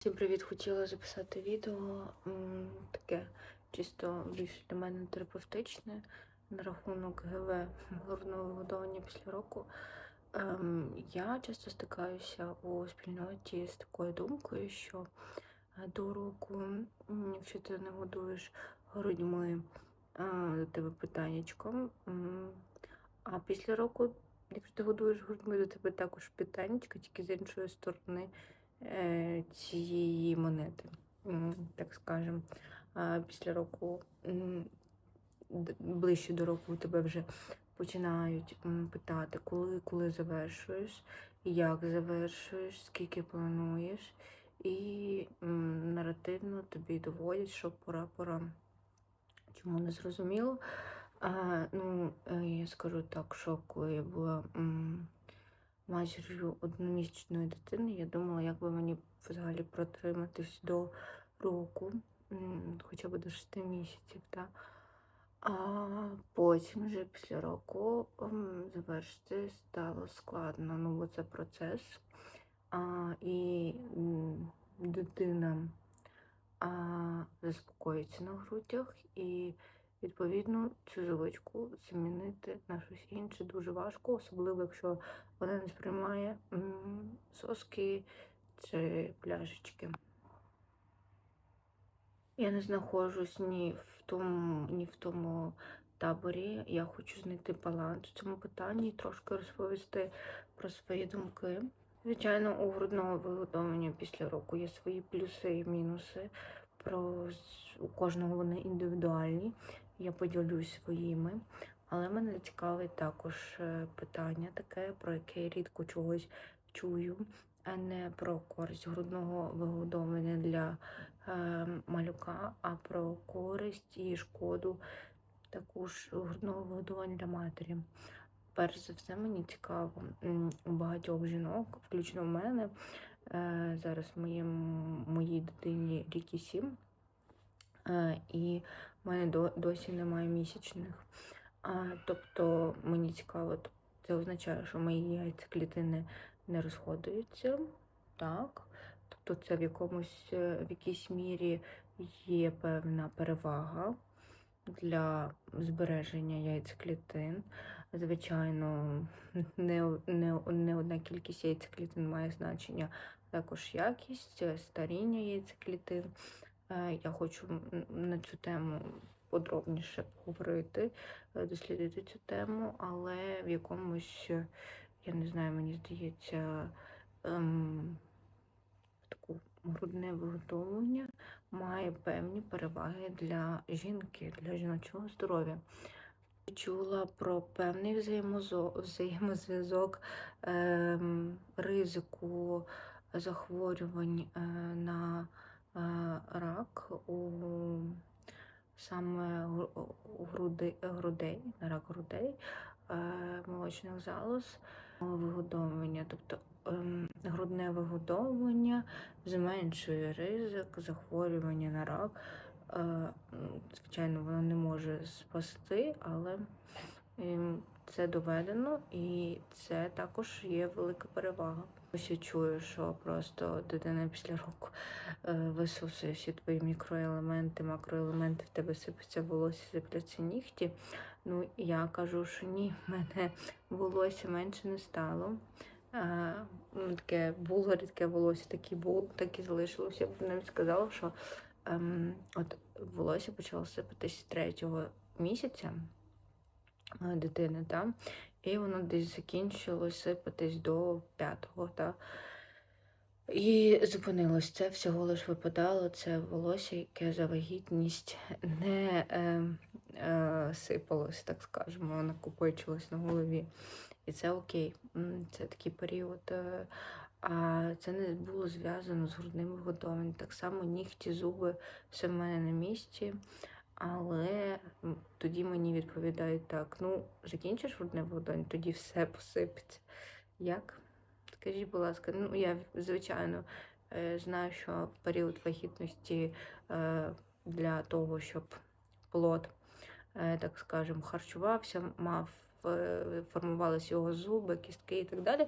Всім привіт! Хотіла записати відео таке чисто більш для мене терапевтичне на рахунок ГВ грудного вигодовування після року. Ем, я часто стикаюся у спільноті з такою думкою, що е, до року, якщо ти не годуєш грудьми, е, до тебе питаннячком. А після року, якщо ти годуєш грудьми, до тебе також питаннячко, тільки з іншої сторони цієї монети, так скажемо. Після року, ближче до року, тебе вже починають питати, коли, коли завершуєш, як завершуєш, скільки плануєш, і наративно тобі доводять, що пора, пора. Чому не зрозуміло? А, ну, е, я скажу так, що коли я була матір'ю одномісячної дитини, я думала, як би мені взагалі протриматись до року, хоча б до 6 місяців. Та? А потім вже після року завершити стало складно. Ну, бо це процес. А, і дитина а, заспокоїться на грудях, і відповідно цю звичку замінити на щось інше дуже важко, особливо якщо вона не сприймає соски чи пляшечки. Я не знаходжусь ні в тому, ні в тому таборі. Я хочу знайти баланс в цьому питанні і трошки розповісти про свої думки. Звичайно, у грудного виготовлення після року є свої плюси і мінуси. Про у кожного вони індивідуальні. Я поділюсь своїми. Але мене цікавить також е, питання таке, про яке я рідко чогось чую, а не про користь грудного вигодовлення для е, малюка, а про користь і шкоду також грудного вигодовування для матері. Перш за все, мені цікаво у багатьох жінок, включно в мене. е, Зараз моєму, моїй дитині рік і сім, е, і в мене досі немає місячних. А, тобто мені цікаво, це означає, що мої яйцеклітини не розходуються. Так. Тобто це в якомусь е, в якійсь мірі є певна перевага для збереження яйцеклітин. Звичайно, не, не, не одна кількість яйцеклітин має значення, також якість, старіння яйцеклітин. Е, Я хочу на цю тему подробніше поговорити, е, дослідити цю тему, але в якомусь, я не знаю, мені здається, ем, таку грудне виготовлення має певні переваги для жінки, для жіночого здоров'я. Чула про певний взаємозв'язок ем, ризику захворювань е, на рак у саме у груди, грудей, рак грудей, е, молочних залоз, вигодовування, тобто ем, грудне вигодовування зменшує ризик захворювання на рак. Е, Звичайно, воно не може спасти, але ем, це доведено і це також є велика перевага. Ось я чую, що просто дитина після року е, висусує всі твої мікроелементи, макроелементи, в тебе сипеться волосся, сипляться нігті. Ну, я кажу, що ні, в мене волосся менше не стало. Е, ну, таке було рідке волосся, так і було, так і залишилося. Я б навіть сказала, що ем, от волосся почало сипатись з третього місяця е, дитини, та, і воно десь закінчилось сипатись до п'ятого. І зупинилось це, всього лиш випадало це волосся, яке за вагітність не е, е, сипалось, так скажемо, накопичилось на голові. І це окей. Це такий період. е, А це не було зв'язано з грудним виготовленням. Так само нігті, зуби, все в мене на місці. Але тоді мені відповідають так: ну, закінчиш грудне виготовлення, тоді все посипеться. Як? Скажіть, будь ласка, ну я звичайно е, знаю, що період вагітності е, для того, щоб плод, е, так скажемо, харчувався, мав формувалися його зуби, кістки і так далі,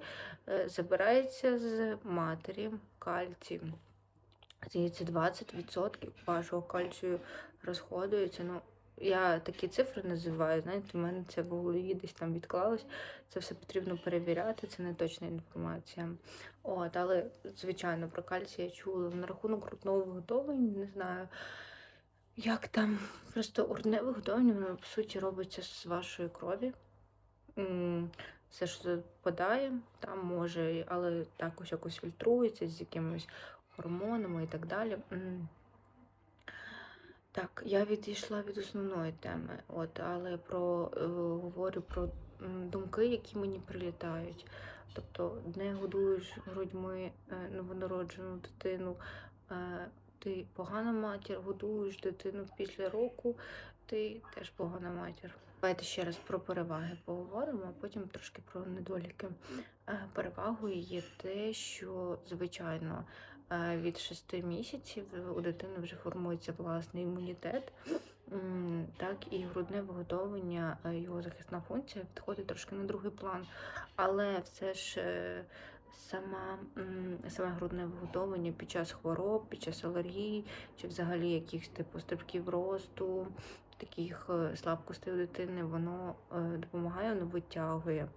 забирається з матері кальцій. здається, 20% вашого кальцію розходується. Ну, я такі цифри називаю, знаєте, в мене це в голові десь там відклалось. Це все потрібно перевіряти, це не точна інформація. От, але, звичайно, про кальцій я чула. На рахунок грудного виготовлення, не знаю, як там. Просто грудне виготовлення, воно, по суті, робиться з вашої крові. Все, що западає, там може, але також якось фільтрується з якимись гормонами і так далі. Так, я відійшла від основної теми, от, але про е, говорю про думки, які мені прилітають. Тобто, не годуєш грудьми е, новонароджену дитину, е, ти погана матір, годуєш дитину після року, ти теж погана матір. Давайте ще раз про переваги поговоримо, а потім трошки про недоліки. Е, Перевагою є те, що звичайно від 6 місяців у дитини вже формується власний імунітет. Так, і грудне виготовлення, е, його захисна функція відходить трошки на другий план. Але все ж е, сама, саме грудне виготовлення під час хвороб, під час алергії, чи взагалі якихось типу стрибків росту, таких е, слабкостей у дитини, воно е, допомагає, воно витягує.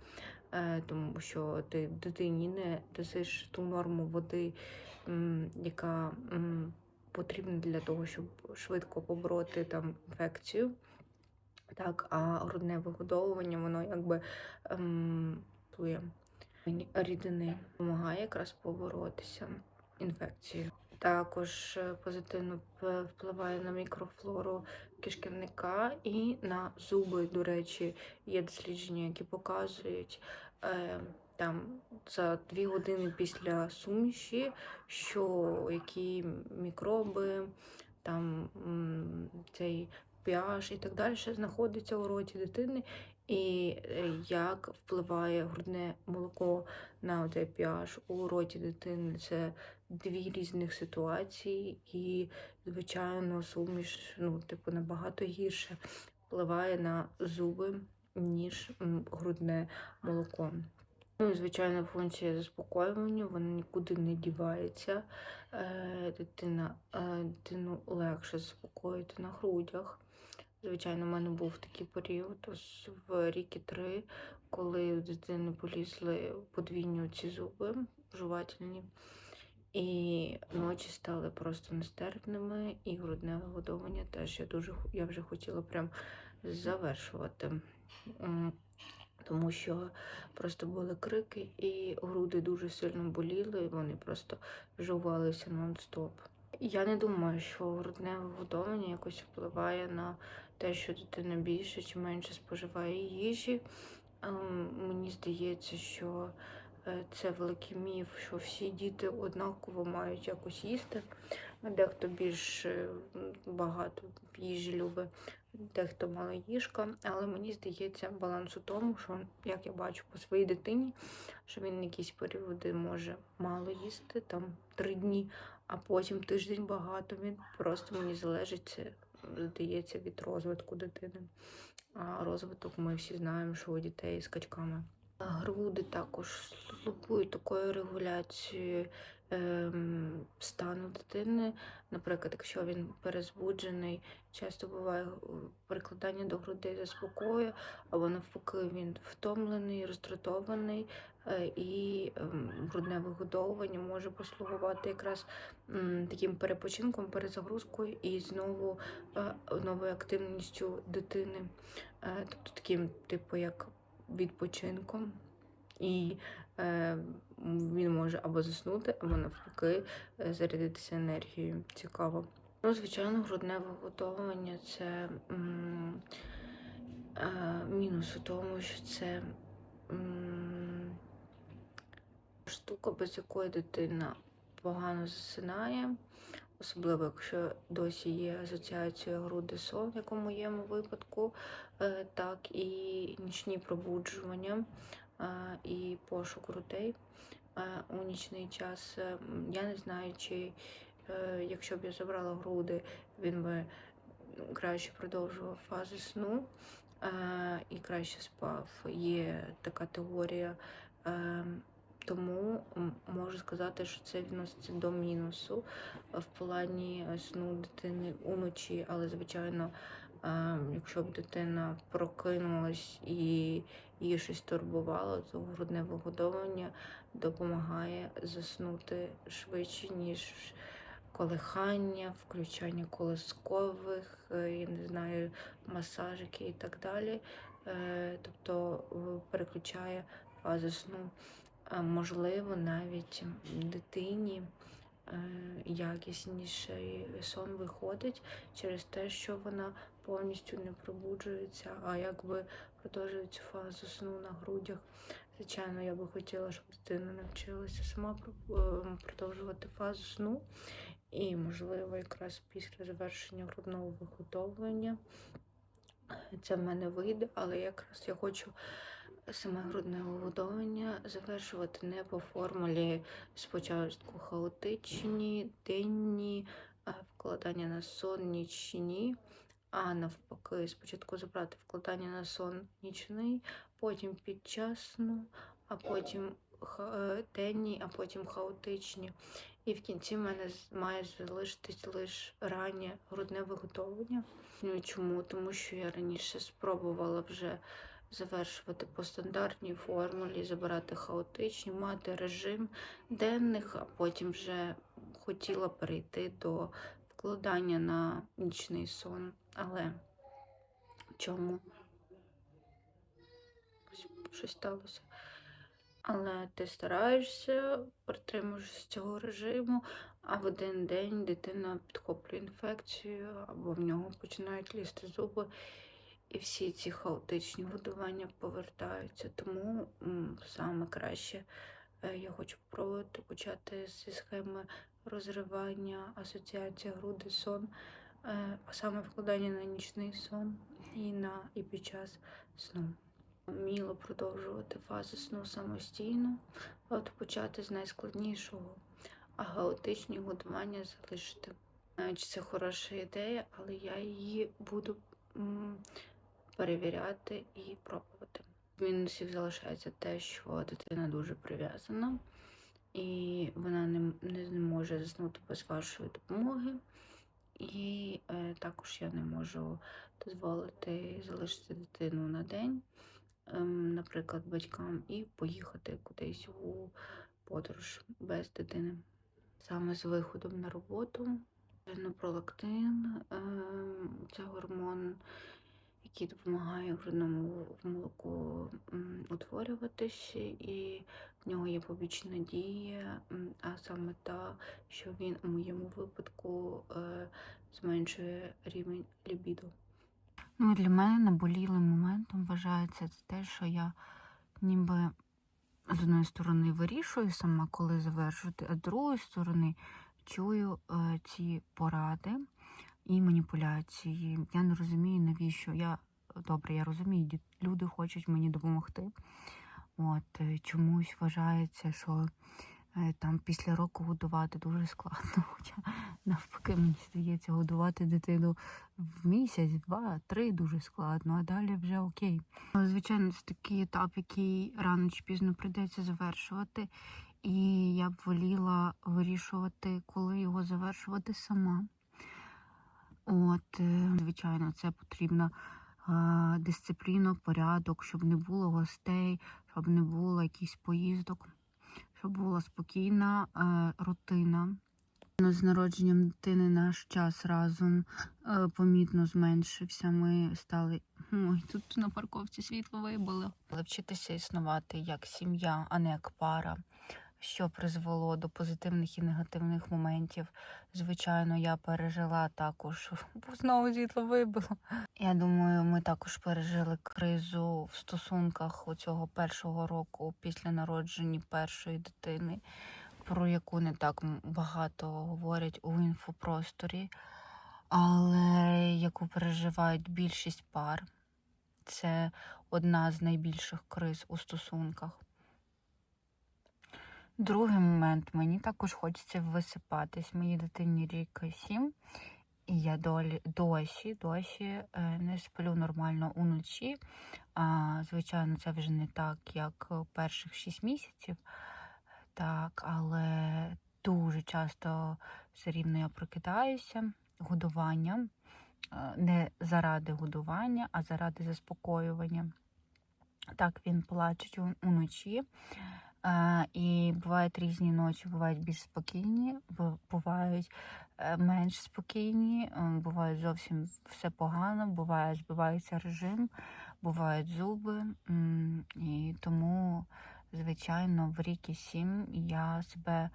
Е, Тому що ти дитині не досиш ту норму води, яка потрібна для того, щоб швидко побороти там інфекцію. Так, а грудне вигодовування, воно якби ем, рідини, допомагає якраз поборотися інфекцією. Також е, позитивно впливає на мікрофлору кишківника і на зуби. До речі, є дослідження, які показують е, там за дві години після суміші, що які мікроби, там цей pH і так далі знаходиться у роті дитини, і е, як впливає грудне молоко на цей pH у роті дитини. Це дві різних ситуації, і, звичайно, суміш, ну, типу, набагато гірше впливає на зуби, ніж грудне молоко. Ну, і, звичайно, функція заспокоювання, вона нікуди не дівається. Е, дитина, е, дитину легше заспокоїти на грудях. Звичайно, в мене був такий період ось в ріки три, коли у дитини полізли подвійні ці зуби жувательні. І ночі стали просто нестерпними, і грудне вигодовування теж я дуже я вже хотіла прям завершувати. Тому що просто були крики, і груди дуже сильно боліли, і вони просто жувалися нон-стоп. Я не думаю, що грудне вигодовування якось впливає на те, що дитина більше чи менше споживає їжі. Ем, Мені здається, що е, це великий міф, що всі діти однаково мають якось їсти. Дехто більш е, багато їжі любить, дехто мало їжка. Але мені здається, баланс у тому, що як я бачу по своїй дитині, що він якісь періоди може мало їсти, там три дні, а потім тиждень багато. Він просто мені залежить, здається, від розвитку дитини. А розвиток ми всі знаємо, що у дітей з качками. Груди також слугують такою регуляцією стану дитини. Наприклад, якщо він перезбуджений, часто буває е, прикладання до грудей заспокоює, або навпаки, він втомлений, роздратований, е, і ем, грудне вигодовування може послугувати якраз таким перепочинком, перезагрузкою і знову е, новою активністю дитини. Тобто таким, типу, як відпочинком. І він може або заснути, або навпаки е, зарядитися енергією. Цікаво. Ну, звичайно, грудне виготовлення це е, мінус у тому, що це штука, без якої дитина погано засинає. Особливо, якщо досі є асоціація груди сон, як у моєму випадку, е, так і нічні пробуджування е, і пошук грудей у нічний час. Е, Я не знаю, чи е, якщо б я забрала груди, він би ну, краще продовжував фази сну і краще спав. Є така теорія. е, тому можу сказати, що це відноситься до мінусу в плані сну дитини уночі, але звичайно, якщо б дитина прокинулась і її щось турбувало, то грудне вигодовування допомагає заснути швидше, ніж колихання, включання колискових, е, я не знаю, масажики і так далі. Е, Тобто е, переключає фази сну. Можливо, навіть дитині якісніший сон виходить через те, що вона повністю не пробуджується, а якби продовжує цю фазу сну на грудях. Звичайно, я би хотіла, щоб дитина навчилася сама е, продовжувати фазу сну. І, можливо, якраз після завершення грудного виготовлення це в мене вийде, але якраз я хочу саме грудне вигодовування завершувати не по формулі спочатку хаотичні, денні, вкладання на сон нічні, а навпаки, спочатку забрати вкладання на сон нічний, потім під час сну, а потім е, денні, а потім хаотичні. І в кінці в мене має залишитись лише раннє грудне виготовлення. Ну, Чому? Тому що я раніше спробувала вже завершувати по стандартній формулі, забирати хаотичні, мати режим денних, а потім вже хотіла перейти до вкладання на нічний сон. Але чому? Ось Щось сталося. Але ти стараєшся, притримуєшся цього режиму, а в один день дитина підхоплює інфекцію, або в нього починають лізти зуби, і всі ці хаотичні годування повертаються. Тому саме краще е, я хочу спробувати почати зі схеми розривання, асоціація груди сон, е, а саме вкладання на нічний сон і на і під час сну. Вміло продовжувати фази сну самостійно, от почати з найскладнішого, а хаотичні годування залишити. Знаю, чи це хороша ідея, але я її буду перевіряти і пробувати. З мінусів залишається те, що дитина дуже прив'язана, і вона не, не може заснути без вашої допомоги. І е, також я не можу дозволити залишити дитину на день, ем, наприклад, батькам, і поїхати кудись у подорож без дитини. Саме з виходом на роботу. Пролактин ем, це гормон, який допомагає грудному молоку м, утворюватись, і в нього є побічна дія, а саме та, що він у моєму випадку е, зменшує рівень лібіду. Ну, для мене наболілим моментом вважається те, що я ніби з одної сторони вирішую сама, коли завершувати, а з другої сторони чую е, ці поради і маніпуляції. Я не розумію, навіщо. Я добре, я розумію, люди хочуть мені допомогти. От е, чомусь вважається, що е, там після року годувати дуже складно. Хоча навпаки, мені здається, годувати дитину в місяць, два, три дуже складно, а далі вже окей. Але, звичайно, це такий етап, який рано чи пізно прийдеться завершувати. І я б воліла вирішувати, коли його завершувати сама. От, е, звичайно, це потрібна е, дисципліна, порядок, щоб не було гостей, щоб не було якихось поїздок, щоб була спокійна е, рутина. Ну, З народженням дитини наш час разом помітно зменшився. Ми стали. Ой, тут на парковці світло вибило. Але вчитися існувати як сім'я, а не як пара, що призвело до позитивних і негативних моментів. Звичайно, я пережила також, бо знову світло вибило. Я думаю, ми також пережили кризу в стосунках у цього першого року після народження першої дитини про яку не так багато говорять у інфопросторі, але яку переживають більшість пар. Це одна з найбільших криз у стосунках. Другий момент мені також хочеться висипатись. Моїй дитині рік сім, і я долі, досі, досі е, не сплю нормально уночі. А, звичайно, це вже не так, як перших 6 місяців. Так, але дуже часто все рівно я прокидаюся годуванням. Е, Не заради годування, а заради заспокоювання. Так, він плаче уночі. І бувають різні ночі, бувають більш спокійні, бувають е, менш спокійні, бувають зовсім все погано, буває збивається режим, бувають зуби. І тому, звичайно, в рік і сім я себе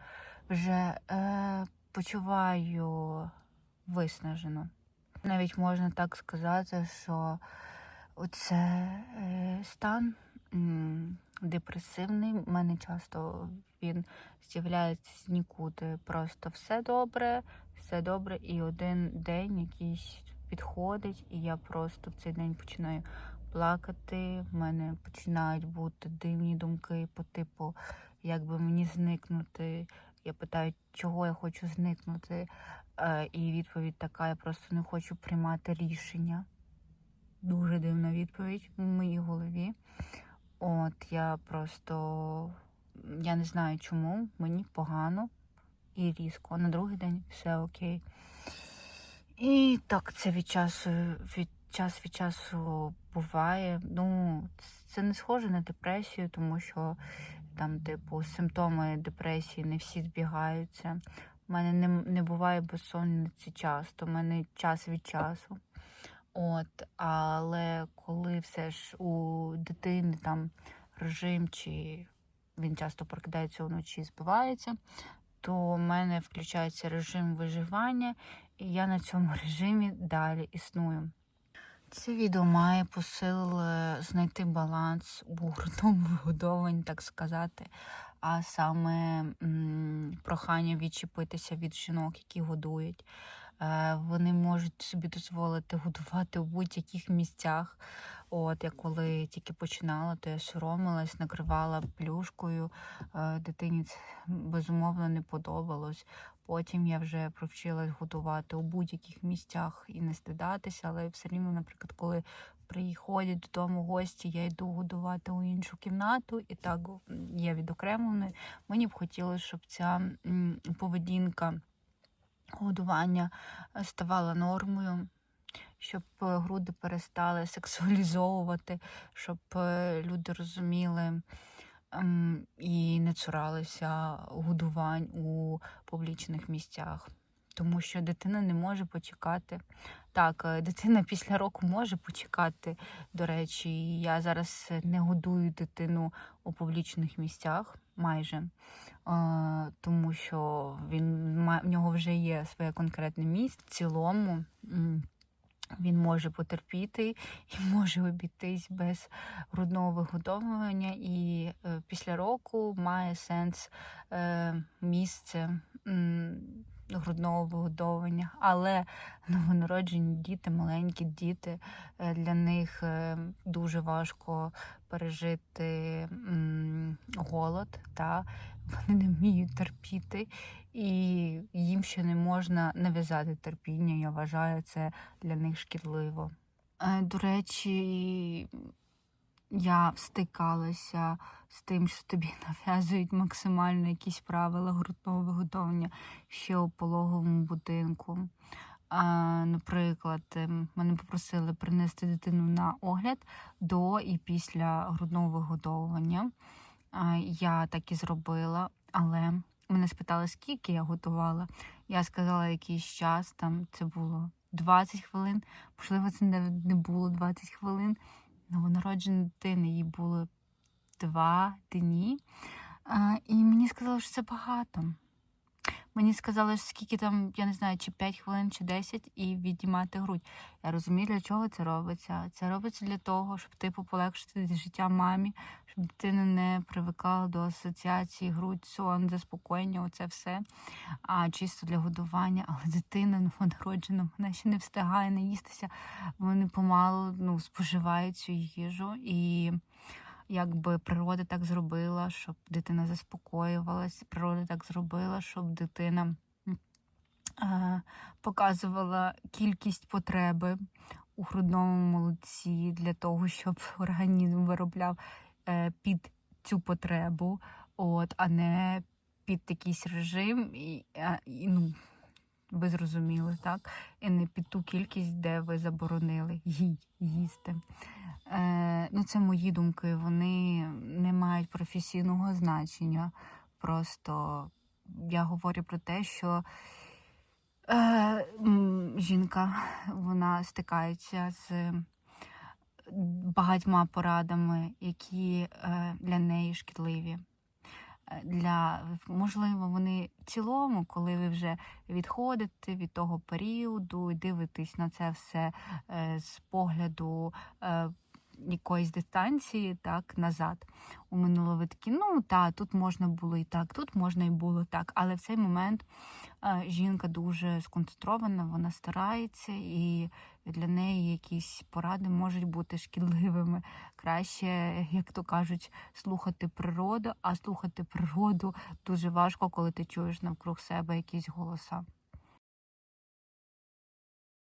вже е, почуваю виснажено. Навіть можна так сказати, що оце е, стан депресивний. У мене часто він з'являється з нікуди. Просто все добре, все добре, і один день якийсь підходить, і я просто в цей день починаю плакати. В мене починають бути дивні думки по типу, як би мені зникнути. Я питаю, чого я хочу зникнути. Е, І відповідь така: я просто не хочу приймати рішення. Дуже дивна відповідь в моїй голові. От я просто я не знаю чому, мені погано і різко. А на другий день все окей. І так це від часу від час від часу буває. Ну, це не схоже на депресію, тому що там, типу, симптоми депресії не всі збігаються. У мене не, не буває безсонниці часто, у мене час від часу. От, але коли все ж у дитини там режим, чи він часто прокидається вночі і збивається, то в мене включається режим виживання, і я на цьому режимі далі існую. Це відео має посил е, знайти баланс у грудному вигодованні, так сказати, а саме м, прохання відчепитися від жінок, які годують. Е, Вони можуть собі дозволити годувати у будь-яких місцях. От я коли тільки починала, то я соромилась, накривала плюшкою. Е, Дитині це безумовно не подобалось. Потім я вже провчилась готувати у будь-яких місцях і не стидатися, але все рівно, наприклад, коли приходять додому гості, я йду годувати у іншу кімнату, і так є відокремленою. Мені б хотілося, щоб ця поведінка годування е, ставала нормою, щоб е, груди перестали сексуалізовувати, щоб е, люди розуміли ем, і не цуралися годувань у публічних місцях. Тому що дитина не може почекати. Так, дитина після року може почекати. До речі, я зараз не годую дитину у публічних місцях майже, е, тому що він в нього вже є своє конкретне місце. В цілому він може потерпіти і може обійтись без грудного вигодовування, і е, після року має сенс е, місце. м, Грудного вигодовування, але новонароджені діти, маленькі діти, е, для них е, дуже важко пережити м, голод, та вони не вміють терпіти, і їм ще не можна нав'язати терпіння. Я вважаю це для них шкідливо. Е, До речі, я стикалася з тим, що тобі нав'язують максимально якісь правила грудного виготовлення ще у пологовому будинку. Наприклад, ем, мене попросили принести дитину на огляд до і після грудного вигодовування. Я так і зробила, але мене спитали, скільки я готувала. Я сказала якийсь час, там це було 20 хвилин, можливо, це не не було 20 хвилин. Новонароджена дитини їй було два дні. І мені сказали, що це багато. Мені сказали, скільки там, я не знаю, чи 5 хвилин, чи 10, і відіймати грудь. Я розумію, для чого це робиться. Це робиться для того, щоб типу полегшити життя мамі, щоб дитина не привикала до асоціації грудь, сон, заспокоєння, оце все. А чисто для годування. Але дитина новонароджена, вона ще не встигає наїстися. Вони помалу ну, споживають цю їжу. І якби природа так зробила, щоб дитина заспокоювалась, природа так зробила, щоб дитина е, показувала кількість потреби у грудному молоці для того, щоб організм виробляв е, під цю потребу, от, а не під якийсь режим, і, і ну, ви зрозуміли, так? І не під ту кількість, де ви заборонили їй їсти. Е, ну, це мої думки, вони не мають професійного значення. Просто я говорю про те, що е, жінка вона стикається з багатьма порадами, які е, для неї шкідливі. Е, Для, можливо, вони в цілому, коли ви вже відходите від того періоду і дивитесь на це все е, з погляду е, якоїсь дистанції, так, назад у минуле ви такі, ну та, тут можна було і так, тут можна і було так. Але в цей момент е, жінка дуже сконцентрована, вона старається, і для неї якісь поради можуть бути шкідливими. Краще, як то кажуть, слухати природу, а слухати природу дуже важко, коли ти чуєш навкруг себе якісь голоса.